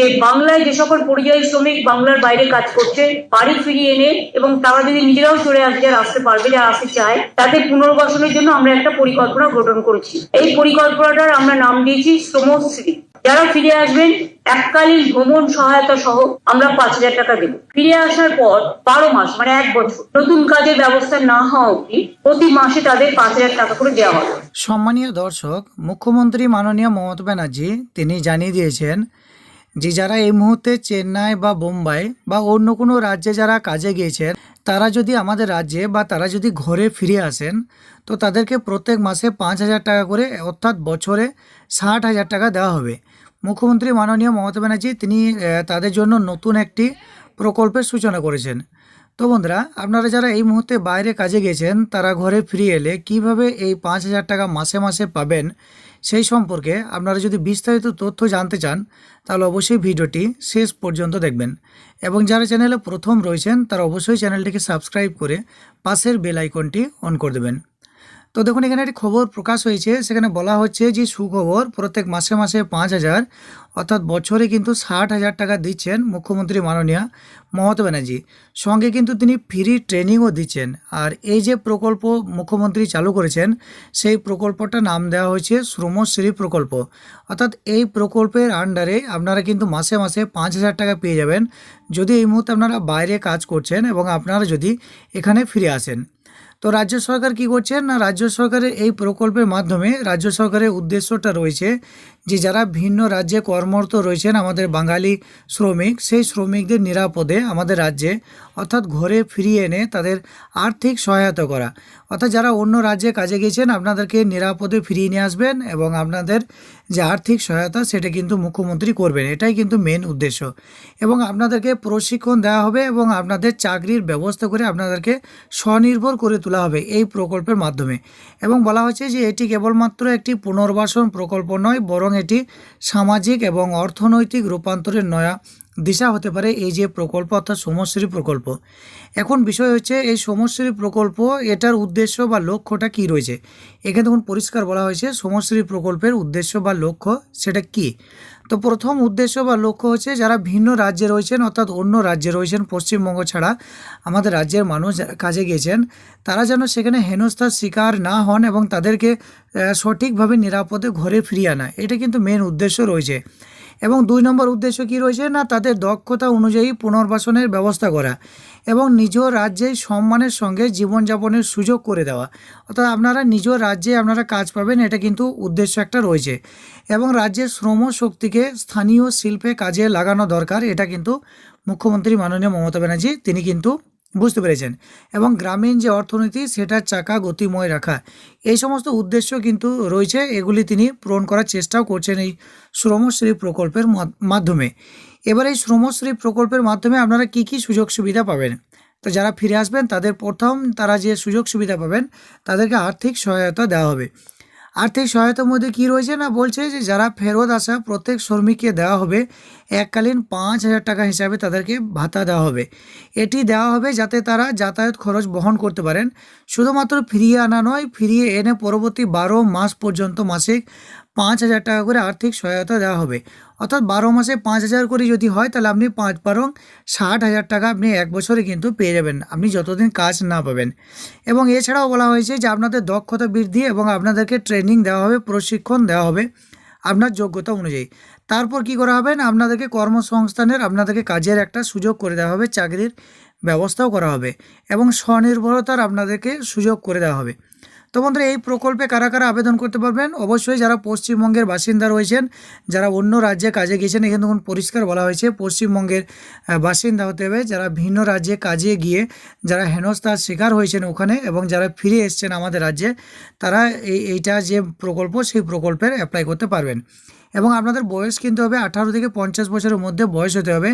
যে বাংলায় যে সকল পরিযায়ী শ্রমিক বাংলার বাইরে কাজ করছে, বাড়ি ফিরিয়ে এনে এবং তারা যদি নিজেরাও চলে আসবে যারা আসতে পারবে, যারা আসতে চায়, তাদের পুনর্বাসনের জন্য আমরা একটা পরিকল্পনা গঠন করেছি। এই পরিকল্পনাটার আমরা নাম দিয়েছি শ্রমশ্রী যারা ফিরে আসবেন, এককালীন ভ্রমণ সহায়তা সহ আমরা পাঁচ হাজার টাকা দেবো। ফিরে আসার পর বারো মাস মানে এক বছর, নতুন কাজের ব্যবস্থা না হওয়া অবধি প্রতি মাসে তাদের পাঁচ হাজার টাকা করে দেওয়া হবে। সম্মানীয় দর্শক, মুখ্যমন্ত্রী মাননীয় মমতা ব্যানার্জি, তিনি জানিয়ে দিয়েছেন যে যারা এই মুহূর্তে চেন্নাই বা বোম্বাই বা অন্য কোনো রাজ্যে যারা কাজে গিয়েছেন তারা যদি আমাদের রাজ্যে বা তারা যদি ঘরে ফিরে আসেন, তো তাদেরকে প্রত্যেক মাসে পাঁচ হাজার টাকা করে, অর্থাৎ বছরে ষাট হাজার টাকা দেওয়া হবে। মুখ্যমন্ত্রী মাননীয় মমতা ব্যানার্জি, তিনি তাদের জন্য নতুন একটি প্রকল্পের সূচনা করেছেন। তো বন্ধুরা, আপনারা যারা এই মুহূর্তে বাইরে কাজে গেছেন তারা ঘরে ফিরে এলে কীভাবে এই পাঁচ হাজার টাকা মাসে মাসে পাবেন সেই সম্পর্কে আপনারা যদি বিস্তারিত তথ্য জানতে চান, তাহলে অবশ্যই ভিডিওটি শেষ পর্যন্ত দেখবেন। এবং যারা চ্যানেলে প্রথম রয়েছেন, তারা অবশ্যই চ্যানেলটিকে সাবস্ক্রাইব করে পাশের বেল আইকনটি অন করে দেবেন। তো দেখুন, এখানে একটি খবর প্রকাশ হয়েছে। সেখানে বলা হচ্ছে যে, সুখবর প্রত্যেক মাসে মাসে পাঁচ হাজার, অর্থাৎ বছরে কিন্তু ষাট হাজার টাকা দিচ্ছেন মুখ্যমন্ত্রী মাননীয় মমতা ব্যানার্জি। সঙ্গে কিন্তু তিনি ফ্রি ট্রেনিংও দিচ্ছেন। আর এই যে প্রকল্প মুখ্যমন্ত্রী চালু করেছেন, সেই প্রকল্পটা নাম দেওয়া হয়েছে শ্রমশ্রী প্রকল্প। অর্থাৎ এই প্রকল্পের আন্ডারে আপনারা কিন্তু মাসে মাসে পাঁচ হাজার টাকা পেয়ে যাবেন। যদি এই মুহূর্তে আপনারা বাইরে কাজ করছেন এবং আপনারা যদি এখানে ফিরে আসেন। তো রাজ্য সরকার কি করছেন না, রাজ্য সরকারের এই প্রকল্পের মাধ্যমে রাজ্য সরকারের উদ্দেশ্যটা রয়েছে যে যারা ভিন্ন রাজ্যে কর্মরত রয়েছেন আমাদের বাঙালি শ্রমিক, সেই শ্রমিকদের নিরাপদে আমাদের রাজ্যে অর্থাৎ ঘরে ফিরিয়ে এনে তাদের আর্থিক সহায়তা করা। অর্থাৎ যারা অন্য রাজ্যে কাজে গিয়েছেন, আপনাদেরকে নিরাপদে ফিরিয়ে নিয়ে আসবেন এবং আপনাদের যে আর্থিক সহায়তা সেটা কিন্তু মুখ্যমন্ত্রী করবেন। এটাই কিন্তু মেন উদ্দেশ্য। এবং আপনাদেরকে প্রশিক্ষণ দেওয়া হবে এবং আপনাদের চাকরির ব্যবস্থা করে আপনাদেরকে স্বনির্ভর করে তোলা হবে এই প্রকল্পের মাধ্যমে। এবং বলা হচ্ছে যে এটি কেবলমাত্র একটি পুনর্বাসন প্রকল্প নয়, বরং এটি সামাজিক এবং অর্থনৈতিক রূপান্তরের নয়া দিশা হতে পারে এই যে প্রকল্প অর্থাৎ সমশ্রী প্রকল্প। এখন বিষয় হচ্ছে এই সমশ্রী প্রকল্প, এটার উদ্দেশ্য বা লক্ষ্যটা কি রয়েছে? এখানে দেখুন পরিষ্কার বলা হয়েছে সমশ্রী প্রকল্পের উদ্দেশ্য বা লক্ষ্য সেটা কি? তো প্রথম উদ্দেশ্য বা লক্ষ্য হচ্ছে যারা ভিন্ন রাজ্যে রয়েছেন অর্থাৎ অন্য রাজ্যে রয়েছেন, পশ্চিমবঙ্গ ছাড়া আমাদের রাজ্যের মানুষ কাজে গিয়েছেন, তারা যেন সেখানে হেনস্থার শিকার না হন এবং তাদেরকে সঠিকভাবে নিরাপদে ঘরে ফিরিয়ে আনা এটা কিন্তু মেন উদ্দেশ্য রয়েছে। এবং দুই নম্বর উদ্দেশ্য কি রয়েছে? না, তাদের দক্ষতা অনুযায়ী পুনর্বাসনের ব্যবস্থা করা এবং নিজ রাজ্যেই সম্মানের সঙ্গে জীবনযাপনের সুযোগ করে দেওয়া। অর্থাৎ আপনারা নিজ রাজ্যে আপনারা কাজ পাবেন, এটা কিন্তু উদ্দেশ্য একটা রয়েছে। এবং রাজ্যের শ্রম শক্তিকে স্থানীয় শিল্পে কাজে লাগানো দরকার, এটা কিন্তু মুখ্যমন্ত্রী মাননীয় মমতা ব্যানার্জি, তিনি কিন্তু বুঝতে পেরেছেন। এবং গ্রামীণ যে অর্থনীতি, সেটার চাকা গতিময় রাখা, এই সমস্ত উদ্দেশ্য কিন্তু রয়েছে, এগুলি তিনি পূরণ করার চেষ্টাও করছেন এই শ্রমশ্রী প্রকল্পের মাধ- মাধ্যমে। এবার এই শ্রমশ্রী প্রকল্পের মাধ্যমে আপনারা কি কি সুযোগ সুবিধা পাবেন? তো যারা ফিরে আসবেন, তাদের প্রথম তারা যে সুযোগ সুবিধা পাবেন, তাদেরকে আর্থিক সহায়তা দেওয়া হবে। আর্থিক সহায়তার মধ্যে কি রয়েছে না? বলছে যে যারা ফেরত আসা প্রত্যেক শ্রমিককে দেওয়া হবে, এককালীন পাঁচ হাজার টাকা হিসাবে তাদেরকে ভাতা দেওয়া হবে। এটি দেওয়া হবে যাতে তারা যাতায়াত খরচ বহন করতে পারেন। শুধুমাত্র ফিরিয়ে আনা নয়, ফিরিয়ে এনে পরবর্তী বারো মাস পর্যন্ত মাসিক পাঁচ হাজার টাকা করে আর্থিক সহায়তা দেওয়া হবে। অর্থাৎ বারো মাসে পাঁচ হাজার করে যদি হয়, তাহলে আপনি পাঁচ বারং ষাট হাজার টাকা আপনি এক বছরে কিন্তু পেয়ে যাবেন। আপনি যতদিন কাজ না পাবেন। এবং এছাড়াও বলা হয়েছে যে আপনাদের দক্ষতা বৃদ্ধি এবং আপনাদেরকে ট্রেনিং দেওয়া হবে, প্রশিক্ষণ দেওয়া হবে আপনার যোগ্যতা অনুযায়ী। তারপর কি করা হবে না, আপনাদেরকে কর্মসংস্থানের, আপনাদেরকে কাজের একটা সুযোগ করে দেওয়া হবে, চাকরির ব্যবস্থাও করা হবে এবং স্বনির্ভরতার আপনাদেরকে সুযোগ করে দেওয়া হবে। তো বন্ধুরা, এই প্রকল্পে কারা কারা আবেদন করতে পারবেন? অবশ্যই যারা পশ্চিমবঙ্গের বাসিন্দা রয়েছেন, যারা অন্য রাজ্যে কাজে গিয়েছেন, এখানে দেখুন পরিষ্কার বলা হয়েছে, পশ্চিমবঙ্গের বাসিন্দা হতে হবে। যারা ভিন্ন রাজ্যে কাজে গিয়ে, যারা হেনস্থার শিকার হয়েছেন ওখানে এবং যারা ফিরে এসছেন আমাদের রাজ্যে, তারা এই, এইটা যে প্রকল্প, সেই প্রকল্পের অ্যাপ্লাই করতে পারবেন। এবং আপনাদের বয়স কিন্তু হবে আঠারো থেকে পঞ্চাশ বছরের মধ্যে বয়স হতে হবে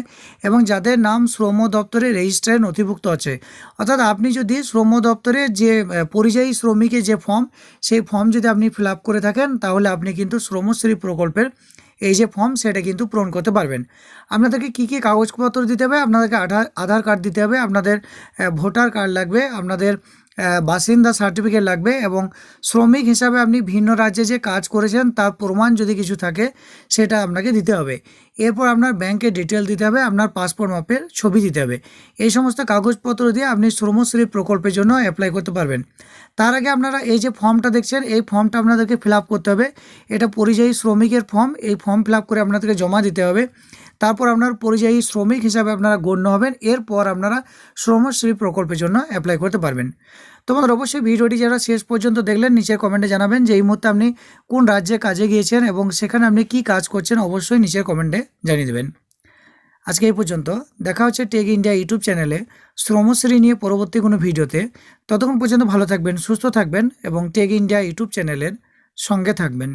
এবং যাদের নাম শ্রম দপ্তরে রেজিস্ট্রারে নথিভুক্ত আছে। অর্থাৎ আপনি যদি শ্রম দপ্তরে যে পরিযায়ী শ্রমিকের যে ফর্ম, সেই ফর্ম যদি আপনি ফিল করে থাকেন, তাহলে আপনি কিন্তু শ্রমশ্রী প্রকল্পের এই যে ফর্ম, সেটা কিন্তু পূরণ করতে পারবেন। আপনাদেরকে কী কী কাগজপত্র দিতে হবে? আপনাদেরকে আধার কার্ড দিতে হবে, আপনাদের ভোটার কার্ড লাগবে, আপনাদের বাসিন্দা সার্টিফিকেট লাগবে এবং শ্রমিক হিসাবে আপনি ভিন্ন রাজ্যে যে কাজ করেছেন, তার প্রমাণ যদি কিছু থাকে, সেটা আপনাকে দিতে হবে। এরপর আপনার ব্যাংকের ডিটেল দিতে হবে, আপনার পাসপোর্ট মাপের ছবি দিতে হবে। এই সমস্ত কাগজপত্র দিয়ে আপনি শ্রমশ্রী প্রকল্পের জন্য অ্যাপ্লাই করতে পারবেন। তার আগে আপনারা এই যে ফর্মটা দেখছেন, এই ফর্মটা আপনাদেরকে ফিল করতে হবে। এটা পরিযায়ী শ্রমিকের ফর্ম এই ফর্ম ফিল করে আপনাদেরকে জমা দিতে হবে। তারপর আপনার পরিযায়ী শ্রমিক হিসাবে আপনারা গণ্য হবেন। এরপর আপনারা শ্রমশ্রী প্রকল্পের জন্য অ্যাপ্লাই করতে পারবেন। তোমাদের অবশ্যই ভিডিওটি যারা শেষ পর্যন্ত দেখলেন, নিচের কমেন্টে জানাবেন যে এই মুহূর্তে আপনি কোন রাজ্যে কাজে গিয়েছেন এবং সেখানে আপনি কি কাজ করছেন অবশ্যই নিচের কমেন্টে জানিয়ে দেবেন। আজকে এই পর্যন্ত। দেখা হচ্ছে টেক ইন্ডিয়া ইউটিউব চ্যানেলে শ্রমশ্রী নিয়ে পরবর্তী কোনো ভিডিওতে। ততক্ষণ পর্যন্ত ভালো থাকবেন, সুস্থ থাকবেন এবং টেক ইন্ডিয়া ইউটিউব চ্যানেলের সঙ্গে থাকবেন।